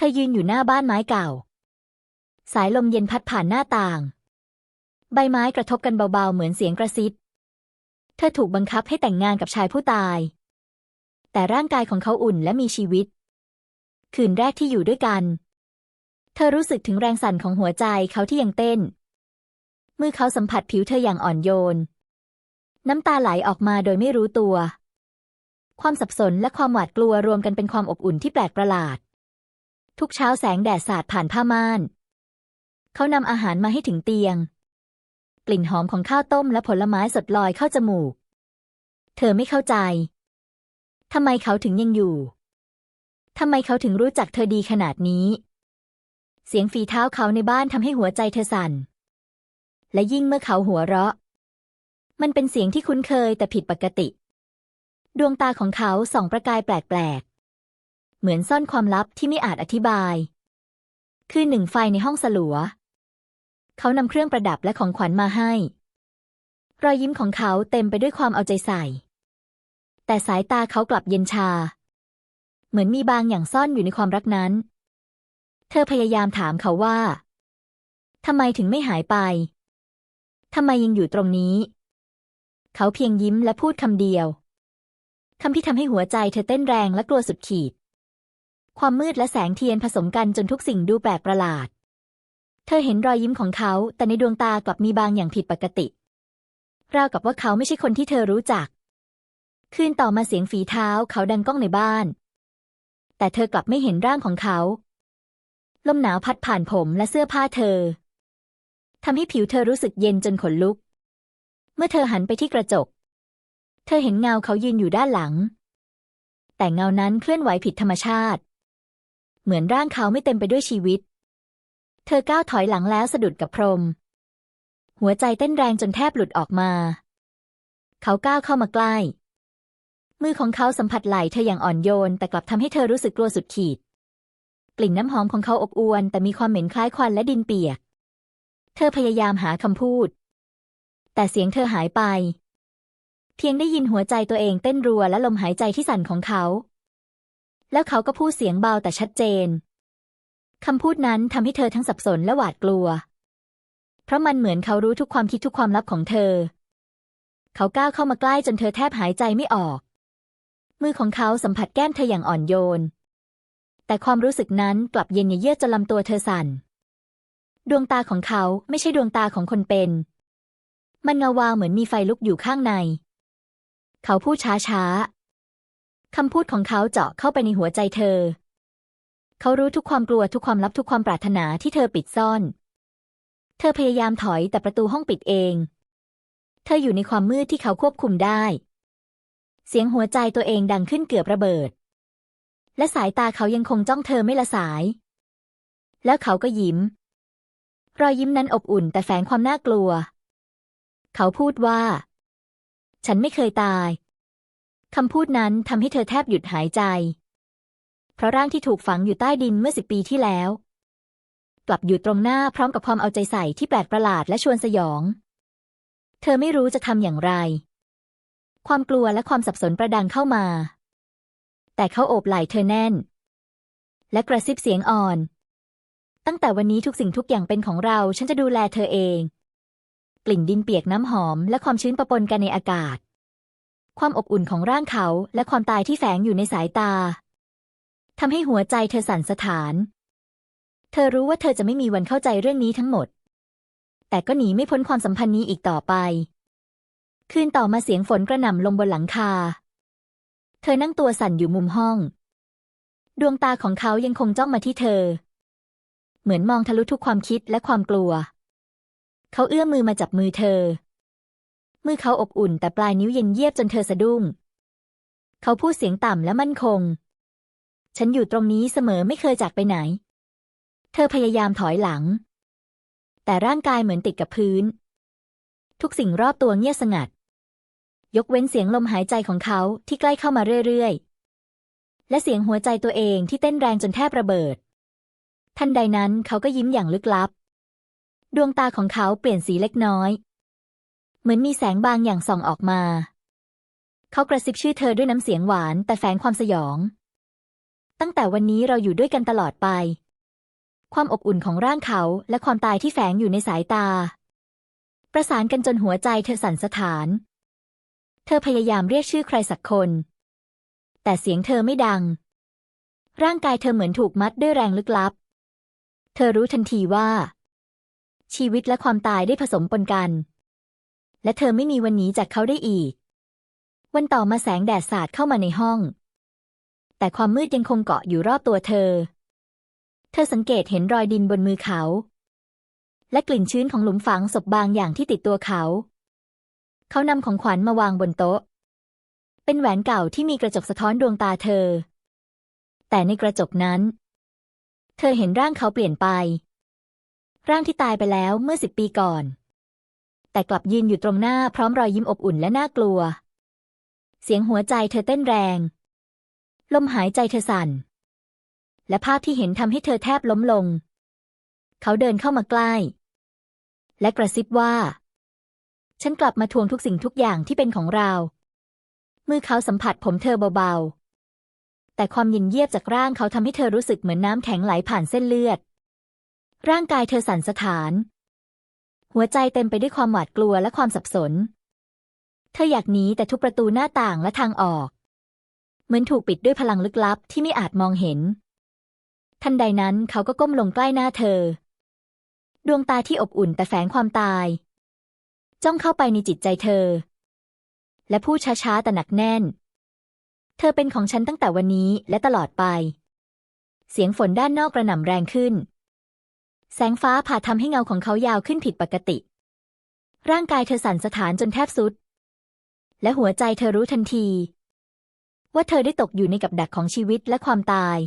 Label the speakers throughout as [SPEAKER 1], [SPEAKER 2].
[SPEAKER 1] ธอยืนอยู่หน้าบ้านไม้เก่า สายลมเย็นพัดผ่านหน้าต่าง ใบไม้กระทบกันเบาๆ เหมือนเสียงกระซิบ เธอถูกบังคับให้แต่งงานกับชายผู้ตาย แต่ร่างกายของเขาอุ่นและมีชีวิต คืนแรกที่อยู่ด้วยกัน เธอรู้สึกถึงแรงสั่นของหัวใจเขาที่ยังเต้น มือเขาสัมผัสผิวเธออย่างอ่อนโยน น้ำตาไหลออกมาโดยไม่รู้ตัว ความสับสนและความหวาดกลัวรวมกันเป็นความอบอุ่นที่แปลกประหลาด ทุกเช้าแสงแดดสาดผ่านผ้าม่าน เขานำอาหารมาให้ถึงเตียง กลิ่นหอมของข้าวต้มและผลไม้สดลอยเข้าจมูก เธอไม่เข้าใจ ทำไมเขาถึงยังอยู่ ทำไมเขาถึงรู้จักเธอดีขนาดนี้ เสียงฝีเท้าเขาในบ้านทำให้หัวใจเธอสั่น และยิ่งเมื่อเขาหัวเราะ มันเป็นเสียงที่คุ้นเคยแต่ผิดปกติ ดวงตาของเขาส่องประกายแปลก เหมือนซ่อนความลับที่ไม่อาจอธิบาย คือหนึ่งไฟในห้องสลัว เขานำเครื่องประดับและของขวัญมาให้ รอยยิ้มของเขาเต็มไปด้วยความเอาใจใส่ แต่สายตาเขากลับเย็นชา เหมือนมีบางอย่างซ่อนอยู่ในความรักนั้น เธอพยายามถามเขาว่าทำไมถึงไม่หายไปทำไมยังอยู่ตรงนี้ เขาเพียงยิ้มและพูดคำเดียวคำที่ทำให้หัวใจเธอเต้นแรงและกลัวสุดขีด ความมืดและแสงเทียนผสมกันจนทุกสิ่งดูแปลกประหลาด เธอเห็นรอยยิ้มของเขา แต่ในดวงตากลับมีบางอย่างผิดปกติ ราวกับว่าเขาไม่ใช่คนที่เธอรู้จัก คืนต่อมาเสียงฝีเท้าเขาดังก้องในบ้าน แต่เธอกลับไม่เห็นร่างของเขา ลมหนาวพัดผ่านผมและเสื้อผ้าเธอทำให้ผิวเธอรู้สึกเย็นจนขนลุก เมื่อเธอหันไปที่กระจก เธอเห็นเงาเขายืนอยู่ด้านหลัง แต่เงานั้นเคลื่อนไหวผิดธรรมชาติ เหมือนร่างเขาไม่เต็มไปด้วยชีวิต เธอก้าวถอยหลังแล้วสะดุดกับพรม หัวใจเต้นแรงจนแทบหลุดออกมา เขาก้าวเข้ามาใกล้ มือของเขาสัมผัสไหล่เธออย่างอ่อนโยน แต่กลับทำให้เธอรู้สึกกลัวสุดขีด กลิ่นน้ำหอมของเขาอบอวล แต่มีความเหม็นคล้ายควันและดินเปียก เธอพยายามหาคำพูด แต่เสียงเธอหายไป เพียงได้ยินหัวใจตัวเองเต้นรัวและลมหายใจที่สั่นของเขา แล้วเขาก็พูดเสียงเบาแต่ชัดเจน คำพูดนั้นทำให้เธอทั้งสับสนและหวาดกลัว เพราะมันเหมือนเขารู้ทุกความคิดทุกความลับของเธอ เขาก้าวเข้ามาใกล้จนเธอแทบหายใจไม่ออก มือของเขาสัมผัสแก้มเธออย่างอ่อนโยน แต่ความรู้สึกนั้นกลับเย็นเยือกจนลำตัวเธอสั่น ดวงตาของเขาไม่ใช่ดวงตาของคนเป็น มันเงาวาวเหมือนมีไฟลุกอยู่ข้างใน เขาพูดช้าๆ คำพูดของเขาเจาะเข้าไปในหัวใจเธอ เขารู้ทุกความกลัวทุกความลับทุกความปรารถนาที่เธอปิดซ่อน เธอพยายามถอยแต่ประตูห้องปิดเอง เธออยู่ในความมืดที่เขาควบคุมได้ เสียงหัวใจตัวเองดังขึ้นเกือบระเบิด และสายตาเขายังคงจ้องเธอไม่ละสาย แล้วเขาก็ยิ้ม รอยยิ้มนั้นอบอุ่นแต่แฝงความน่ากลัว เขาพูดว่า ฉันไม่เคยตาย คำพูดนั้นทำให้เธอแทบหยุดหายใจ เพราะร่างที่ถูกฝังอยู่ใต้ดินเมื่อสิบปีที่แล้ว กลับอยู่ตรงหน้าพร้อมกับความเอาใจใส่ที่แปลกประหลาดและชวนสยอง เธอไม่รู้จะทำอย่างไร ความกลัวและความสับสนประดังเข้ามา แต่เขาโอบไหล่เธอแน่น และกระซิบเสียงอ่อน ตั้งแต่วันนี้ทุกสิ่งทุกอย่างเป็นของเรา ฉันจะดูแลเธอเอง กลิ่นดินเปียกน้ำหอมและความชื้นปะปนกันในอากาศ ความอบอุ่นของร่างเขาและความตายที่แฝงอยู่ในสายตาทำให้หัวใจเธอสั่นสะท้าน เธอรู้ว่าเธอจะไม่มีวันเข้าใจเรื่องนี้ทั้งหมด แต่ก็หนีไม่พ้นความสัมพันธ์นี้อีกต่อไป คืนต่อมาเสียงฝนกระหน่ำลงบนหลังคา เธอนั่งตัวสั่นอยู่มุมห้อง ดวงตาของเขายังคงจ้องมาที่เธอ เหมือนมองทะลุทุกความคิดและความกลัว เขาเอื้อมมือมาจับมือเธอ มือเขาอบอุ่นแต่ปลายนิ้วเย็นเยียบจนเธอสะดุ้ง เขาพูดเสียงต่ำและมั่นคง ฉันอยู่ตรงนี้เสมอไม่เคยจากไปไหน เธอพยายามถอยหลัง แต่ร่างกายเหมือนติดกับพื้น ทุกสิ่งรอบตัวเงียบสงัด ยกเว้นเสียงลมหายใจของเขาที่ใกล้เข้ามาเรื่อยๆ และเสียงหัวใจตัวเองที่เต้นแรงจนแทบระเบิด ทันใดนั้นเขาก็ยิ้มอย่างลึกลับ ดวงตาของเขาเปลี่ยนสีเล็กน้อย เหมือนมีแสงบางอย่างส่องออกมา เขากระซิบชื่อเธอด้วยน้ำเสียงหวานแต่แฝงความสยอง ตั้งแต่วันนี้เราอยู่ด้วยกันตลอดไป ความอบอุ่นของร่างเขาและความตายที่แฝงอยู่ในสายตา ประสานกันจนหัวใจเธอสั่นสะท้าน เธอพยายามเรียกชื่อใครสักคน แต่เสียงเธอไม่ดัง ร่างกายเธอเหมือนถูกมัดด้วยแรงลึกลับ เธอรู้ทันทีว่า ชีวิตและความตายได้ผสมปนกัน และเธอไม่มีวันหนีจากเขาได้อีก วันต่อมาแสงแดดสาดเข้ามาในห้อง แต่ความมืดยังคงเกาะอยู่รอบตัวเธอ เธอสังเกตเห็นรอยดินบนมือเขา และกลิ่นชื้นของหลุมฝังศพบางอย่างที่ติดตัวเขา เขานำของขวัญมาวางบนโต๊ะ เป็นแหวนเก่าที่มีกระจกสะท้อนดวงตาเธอ แต่ในกระจกนั้น เธอเห็นร่างเขาเปลี่ยนไป ร่างที่ตายไปแล้วเมื่อสิบปีก่อน แต่กลับยืนอยู่ตรงหน้าพร้อมรอยยิ้มอบอุ่นและน่ากลัว เสียงหัวใจเธอเต้นแรง ลมหายใจเธอสั่น และภาพที่เห็นทำให้เธอแทบล้มลง เขาเดินเข้ามาใกล้ และกระซิบว่า ฉันกลับมาทวงทุกสิ่งทุกอย่างที่เป็นของเรา มือเขาสัมผัสผมเธอเบาๆ แต่ความเย็นเยียบจากร่างเขาทำให้เธอรู้สึกเหมือนน้ำแข็งไหลผ่านเส้นเลือด ร่างกายเธอสั่นสะท้าน หัวใจเต็มไปด้วยความหวาดกลัวและความสับสน เธออยากหนีแต่ทุกประตูหน้าต่างและทางออก เหมือนถูกปิดด้วยพลังลึกลับที่ไม่อาจมองเห็น ทันใดนั้นเขาก็ก้มลงใกล้หน้าเธอ ดวงตาที่อบอุ่นแต่แฝงความตาย จ้องเข้าไปในจิตใจเธอ และพูดช้าๆแต่หนักแน่น เธอเป็นของฉันตั้งแต่วันนี้และตลอดไป เสียงฝนด้านนอกกระหน่ำแรงขึ้น แสงฟ้าผ่าทำให้เงาของเขายาวขึ้นผิดปกติ ร่างกายเธอสั่นสะท้านจนแทบสุด และหัวใจเธอรู้ทันที ว่าเธอได้ตกอยู่ในกับดักของชีวิตและความตาย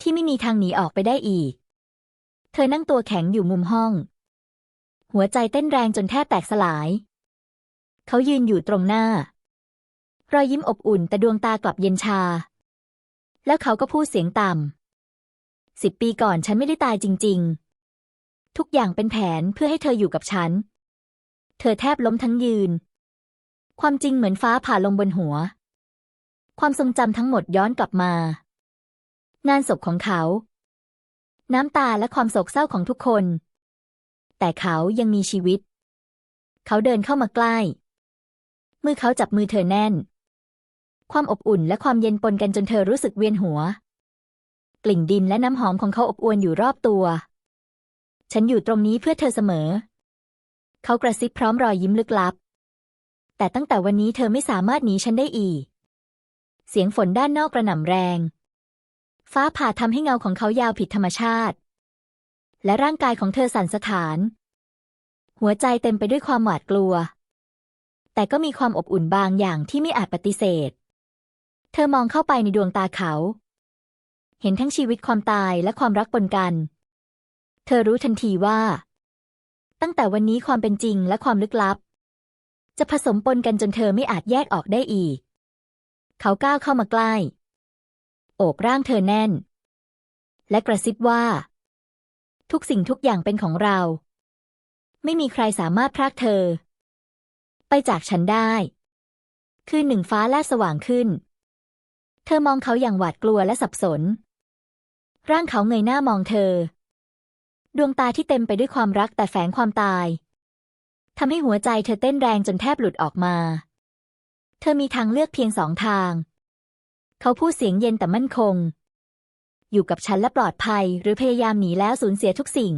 [SPEAKER 1] ที่ไม่มีทางหนีออกไปได้อีก เธอนั่งตัวแข็งอยู่มุมห้อง หัวใจเต้นแรงจนแทบแตกสลาย เขายืนอยู่ตรงหน้ารอยยิ้มอบอุ่นแต่ดวงตากลับเย็นชา แล้วเขาก็พูดเสียงต่ำ สิบปีก่อนฉันไม่ได้ตายจริง ๆ ทุกอย่างเป็นแผนเพื่อให้เธออยู่กับฉัน เธอแทบล้มทั้งยืน ความจริงเหมือนฟ้าผ่าลงบนหัว ความทรงจำทั้งหมดย้อนกลับมา งานศพของเขา น้ำตาและความโศกเศร้าของทุกคน แต่เขายังมีชีวิต เขาเดินเข้ามาใกล้ มือเขาจับมือเธอแน่น ความอบอุ่นและความเย็นปนกันจนเธอรู้สึกเวียนหัว กลิ่นดินและน้ำหอมของเขาอบอวลอยู่รอบตัว ฉันอยู่ตรงนี้เพื่อเธอเสมอ เขากระซิบพร้อมรอยยิ้มลึกลับ แต่ตั้งแต่วันนี้เธอไม่สามารถหนีฉันได้อีก เสียงฝนด้านนอกกระหน่ำแรง ฟ้าผ่าทำให้เงาของเขายาวผิดธรรมชาติ และร่างกายของเธอสั่นสะท้าน หัวใจเต็มไปด้วยความหวาดกลัว แต่ก็มีความอบอุ่นบางอย่างที่ไม่อาจปฏิเสธ เธอมองเข้าไปในดวงตาเขา เห็นทั้งชีวิตความตายและความรักปนกัน เธอรู้ทันทีว่า ตั้งแต่วันนี้ความเป็นจริงและความลึกลับ จะผสมปนกันจนเธอไม่อาจแยกออกได้อีก เขาก้าวเข้ามาใกล้ โอบร่างเธอแน่น และกระซิบว่า ทุกสิ่งทุกอย่างเป็นของเรา ไม่มีใครสามารถพรากเธอ ไปจากฉันได้คืนหนึ่งฟ้าแลบสว่างขึ้น เธอมองเขาอย่างหวาดกลัวและสับสน ร่างเขาเงยหน้ามองเธอ ดวงตาที่เต็มไปด้วยความรักแต่แฝงความตายทำให้หัวใจเธอเต้นแรงจนแทบหลุดออกมา เธอมีทางเลือกเพียงสองทาง เขาพูดเสียงเย็นแต่มั่นคง อยู่กับฉันและปลอดภัย หรือพยายามหนีแล้วสูญเสียทุกสิ่ง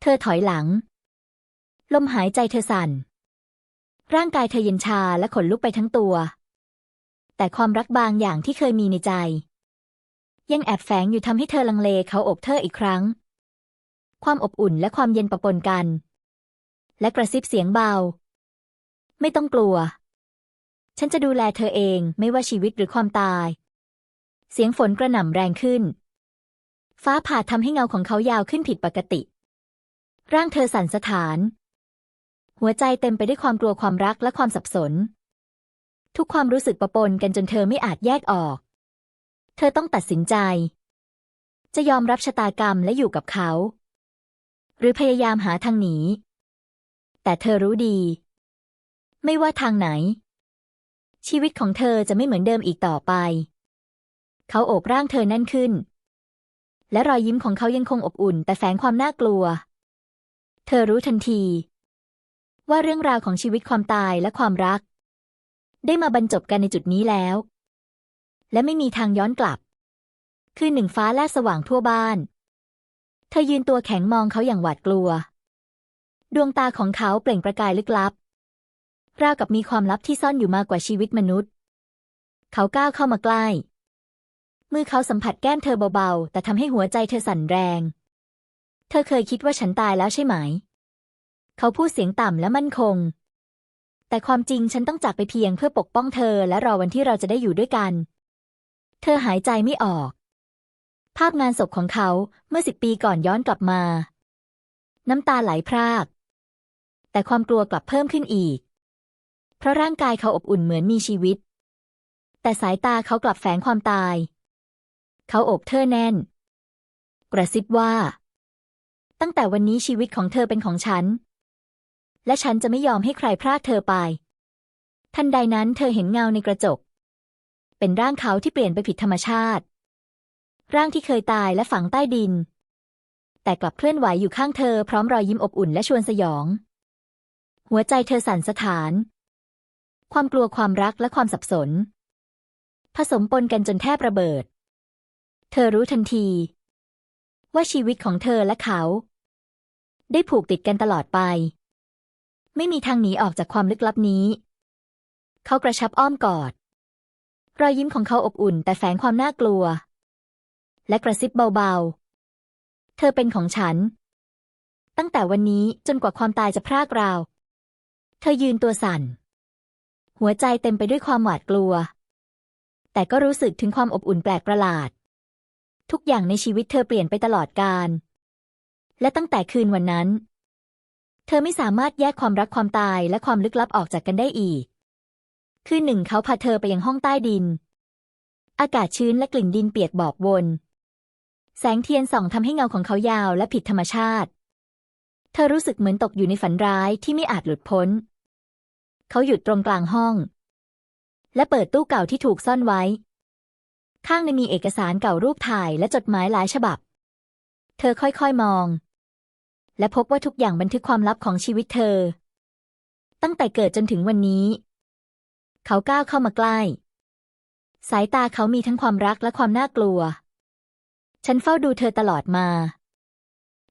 [SPEAKER 1] เธอถอยหลัง ลมหายใจเธอสั่น ร่างกายเธอเย็นชาและขนลุกไปทั้งตัว แต่ความรักบางอย่างที่เคยมีในใจ ยังแอบแฝงอยู่ทำให้เธอลังเลเขาอบเธออีกครั้ง ความอบอุ่นและความเย็นปะปนกัน และกระซิบเสียงเบา ไม่ต้องกลัว ฉันจะดูแลเธอเองไม่ว่าชีวิตหรือความตาย เสียงฝนกระหน่ำแรงขึ้น ฟ้าผ่าทำให้เงาของเขายาวขึ้นผิดปกติ ร่างเธอสั่นสะท้าน หัวใจเต็มไปด้วยความกลัวความรักและความสับสน ทุกความรู้สึกปะปนกันจนเธอไม่อาจแยกออก เธอต้องตัดสินใจ จะยอมรับชะตากรรมและอยู่กับเขา หรือพยายามหาทางหนี แต่เธอรู้ดี ไม่ว่าทางไหน ชีวิตของเธอจะไม่เหมือนเดิมอีกต่อไป เขาโอบร่างเธอแน่นขึ้น และรอยยิ้มของเขายังคงอบอุ่น แต่แฝงความน่ากลัว เธอรู้ทันที ว่าเรื่องราวของชีวิตความตายและความรัก ได้มาบรรจบกันในจุดนี้แล้ว และไม่มีทางย้อนกลับ คือหนึ่งฟ้าแลบสว่างทั่วบ้าน เธอยืนตัวแข็งมองเขาอย่างหวาดกลัว ดวงตาของเขาเปล่งประกายลึกลับ ราวกับมีความลับที่ซ่อนอยู่มากกว่าชีวิตมนุษย์ เขาก้าวเข้ามาใกล้ มือเขาสัมผัสแก้มเธอเบาๆ แต่ทำให้หัวใจเธอสั่นแรง เธอเคยคิดว่าฉันตายแล้วใช่ไหม เขาพูดเสียงต่ำและมั่นคงแต่ความจริงฉันต้องจากไปเพียงเพื่อปกป้องเธอและรอวันที่เราจะได้อยู่ด้วยกัน เธอหายใจไม่ออก ภาพงานศพของเขาเมื่อสิบปีก่อนย้อนกลับมา น้ำตาไหลพราก แต่ความกลัวกลับเพิ่มขึ้นอีก เพราะร่างกายเขาอบอุ่นเหมือนมีชีวิต แต่สายตาเขากลับแฝงความตาย เขาโอบเธอแน่น กระซิบว่า ตั้งแต่วันนี้ชีวิตของเธอเป็นของฉัน และฉันจะไม่ยอมให้ใครพรากเธอไป ทันใดนั้นเธอเห็นเงาในกระจก เป็นร่างเขาที่เปลี่ยนไปผิดธรรมชาติ ร่างที่เคยตายและฝังใต้ดิน แต่กลับเคลื่อนไหวอยู่ข้างเธอพร้อมรอยยิ้มอบอุ่นและชวนสยอง หัวใจเธอสั่นสะท้าน ความกลัวความรักและความสับสน ผสมปนกันจนแทบระเบิด เธอรู้ทันที ว่าชีวิตของเธอและเขา ได้ผูกติดกันตลอดไป ไม่มีทางหนีออกจากความลึกลับนี้ เขากระชับอ้อมกอด รอยยิ้มของเขาอบอุ่นแต่แฝงความน่ากลัว และกระซิบเบาๆ เธอเป็นของฉัน ตั้งแต่วันนี้จนกว่าความตายจะพรากเรา เธอยืนตัวสั่น หัวใจเต็มไปด้วยความหวาดกลัว แต่ก็รู้สึกถึงความอบอุ่นแปลกประหลาด ทุกอย่างในชีวิตเธอเปลี่ยนไปตลอดกาลและตั้งแต่คืนวันนั้น เธอไม่สามารถแยกความรักความตายและความลึกลับออกจากกันได้อีก คืนหนึ่งเขาพาเธอไปยังห้องใต้ดิน อากาศชื้นและกลิ่นดินเปียกบอกวน แสงเทียนส่องทำให้เงาของเขายาวและผิดธรรมชาติ เธอรู้สึกเหมือนตกอยู่ในฝันร้ายที่ไม่อาจหลุดพ้น เขาหยุดตรงกลางห้อง และเปิดตู้เก่าที่ถูกซ่อนไว้ ข้างในมีเอกสารเก่ารูปถ่ายและจดหมายหลายฉบับ เธอค่อยๆมอง และพบว่าทุกอย่างบันทึกความลับของชีวิตเธอ ตั้งแต่เกิดจนถึงวันนี้ เขาก้าวเข้ามาใกล้ สายตาเขามีทั้งความรักและความน่ากลัว ฉันเฝ้าดูเธอตลอดมา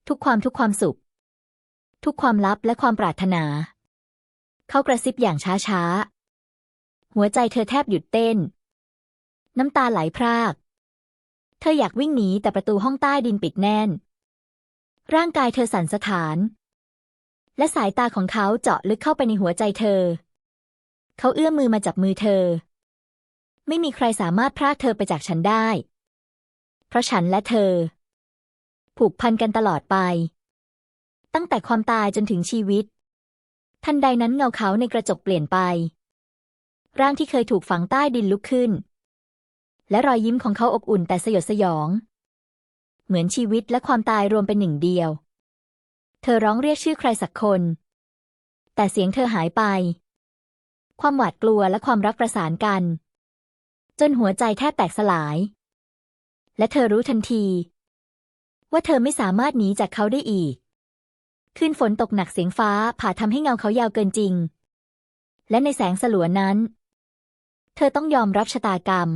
[SPEAKER 1] ทุกความทุกความสุข ทุกความลับและความปรารถนา เขากระซิบอย่างช้าๆ หัวใจเธอแทบหยุดเต้น น้ำตาไหลพราก เธออยากวิ่งหนีแต่ประตูห้องใต้ดินปิดแน่น ร่างกายเธอสั่นสะท้านและสายตาของเขาเจาะลึกเข้าไปในหัวใจเธอ เขาเอื้อมมือมาจับมือเธอ ไม่มีใครสามารถพรากเธอไปจากฉันได้ เพราะฉันและเธอ ผูกพันกันตลอดไป ตั้งแต่ความตายจนถึงชีวิต ทันใดนั้นเงาเขาในกระจกเปลี่ยนไป ร่างที่เคยถูกฝังใต้ดินลุกขึ้น และรอยยิ้มของเขาอบอุ่นแต่สยดสยอง เหมือนชีวิตและความตายรวมเป็นหนึ่งเดียว เธอร้องเรียกชื่อใครสักคน แต่เสียงเธอหายไป ความหวาดกลัวและความรักประสานกัน จนหัวใจแทบแตกสลาย และเธอรู้ทันที ว่าเธอไม่สามารถหนีจากเขาได้อีกขึ้นฝนตกหนักเสียงฟ้าผ่าทำให้เงาเขายาวเกินจริง และในแสงสลัวนั้น เธอต้องยอมรับชะตากรรม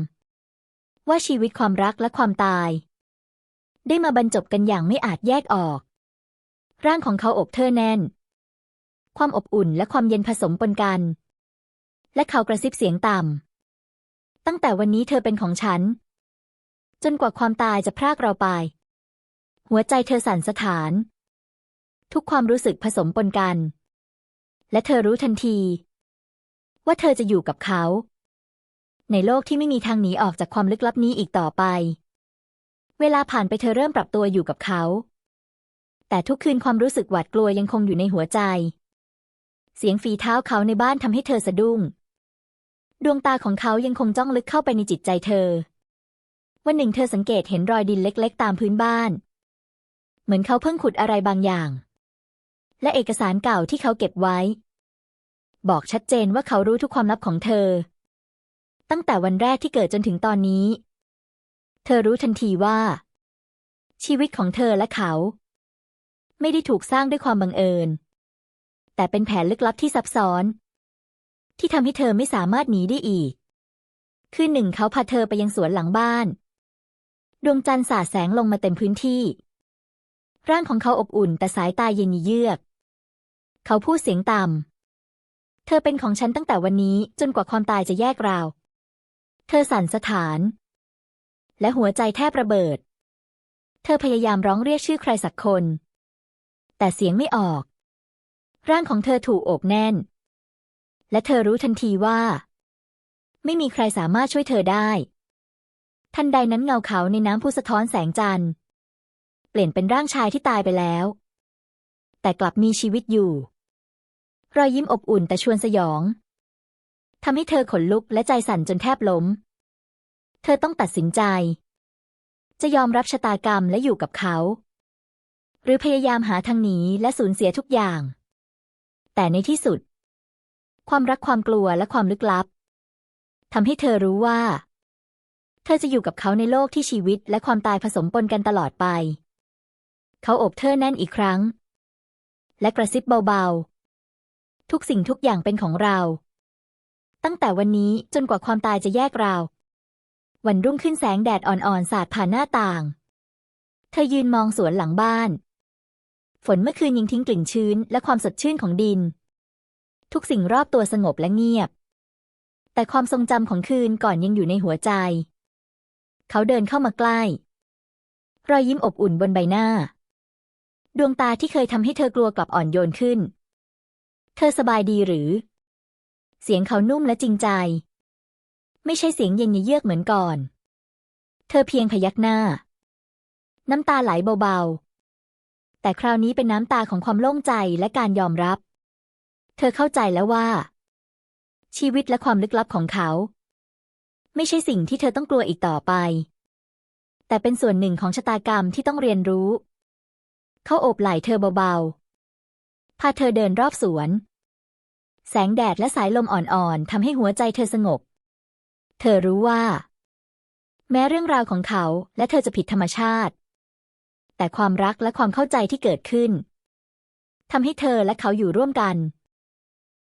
[SPEAKER 1] ว่าชีวิตความรักและความตาย ได้มาบรรจบกันอย่างไม่อาจแยกออก ร่างของเขาอบเธอแน่น ความอบอุ่นและความเย็นผสมปนกัน และเขากระซิบเสียงต่ำ ตั้งแต่วันนี้เธอเป็นของฉัน จนกว่าความตายจะพรากเราไป หัวใจเธอสั่นสะท้าน ทุกความรู้สึกผสมปนกัน และเธอรู้ทันที ว่าเธอจะอยู่กับเขา ในโลกที่ไม่มีทางหนีออกจากความลึกลับนี้อีกต่อไป เวลาผ่านไปเธอเริ่มปรับตัวอยู่กับเขา แต่ทุกคืนความรู้สึกหวาดกลัวยังคงอยู่ในหัวใจเสียงฝีเท้าเขาในบ้านทำให้เธอสะดุ้ง ดวงตาของเขายังคงจ้องลึกเข้าไปในจิตใจเธอ วันหนึ่งเธอสังเกตเห็นรอยดินเล็กๆ ตามพื้นบ้าน เหมือนเขาเพิ่งขุดอะไรบางอย่าง และเอกสารเก่าที่เขาเก็บไว้ บอกชัดเจนว่าเขารู้ทุกความลับของเธอ ตั้งแต่วันแรกที่เกิดจนถึงตอนนี้ เธอรู้ทันทีว่า ชีวิตของเธอและเขา ไม่ได้ถูกสร้างด้วยความบังเอิญ แต่เป็นแผนลึกลับที่ซับซ้อน ที่ทำให้เธอไม่สามารถหนีได้อีก คืนหนึ่งเขาพาเธอไปยังสวนหลังบ้าน ดวงจันทร์สาดแสงลงมาเต็มพื้นที่ ร่างของเขาอบอุ่นแต่สายตาเย็นเยือก เขาพูดเสียงต่ำ เธอเป็นของฉันตั้งแต่วันนี้จนกว่าความตายจะแยกเรา เธอสั่นสะท้าน และหัวใจแทบระเบิด เธอพยายามร้องเรียกชื่อใครสักคน แต่เสียงไม่ออก ร่างของเธอถูกโอบแน่น และเธอรู้ทันทีว่า ไม่มีใครสามารถช่วยเธอได้ ทันใดนั้นเงาเขาในน้ำพุสะท้อนแสงจันทร์ เปลี่ยนเป็นร่างชายที่ตายไปแล้ว แต่กลับมีชีวิตอยู่ รอยยิ้มอบอุ่นแต่ชวนสยองทำให้เธอขนลุกและใจสั่นจนแทบล้ม เธอต้องตัดสินใจ จะยอมรับชะตากรรมและอยู่กับเขา หรือพยายามหาทางหนีและสูญเสียทุกอย่าง แต่ในที่สุด ความรักความกลัวและความลึกลับทำให้เธอรู้ว่า เธอจะอยู่กับเขาในโลกที่ชีวิตและความตายผสมปนกันตลอดไป เขาอบเธอแน่นอีกครั้ง และกระซิบเบาๆ ทุกสิ่งทุกอย่างเป็นของเรา ตั้งแต่วันนี้จนกว่าความตายจะแยกเรา วันรุ่งขึ้นแสงแดดอ่อนๆ สาดผ่านหน้าต่าง เธอยืนมองสวนหลังบ้าน ฝนเมื่อคืนยังทิ้งกลิ่นชื้นและความสดชื่นของดิน ทุกสิ่งรอบตัวสงบและเงียบ แต่ความทรงจำของคืนก่อนยังอยู่ในหัวใจ เขาเดินเข้ามาใกล้ รอยยิ้มอบอุ่นบนใบหน้า ดวงตาที่เคยทำให้เธอกลัวกลับอ่อนโยนขึ้น เธอสบายดีหรือ เสียงเขานุ่มและจริงใจ ไม่ใช่เสียงเย็นเยือกเหมือนก่อน เธอเพียงพยักหน้า น้ำตาไหลเบาๆแต่คราวนี้เป็นน้ำตาของความโล่งใจและการยอมรับ ธอเข้าใจแล้วว่า ชีวิตและความลึกลับของเขา ไม่ใช่สิ่งที่เธอต้องกลัวอีกต่อไป แต่เป็นส่วนหนึ่งของชะตากรรมที่ต้องเรียนรู้ เขาโอบไหล่เธอเบาๆ พาเธอเดินรอบสวน แสงแดดและสายลมอ่อนๆทำให้หัวใจเธอสงบ เธอรู้ว่า แม้เรื่องราวของเขาและเธอจะผิดธรรมชาติ แต่ความรักและความเข้าใจที่เกิดขึ้นทำให้เธอและเขาอยู่ร่วมกัน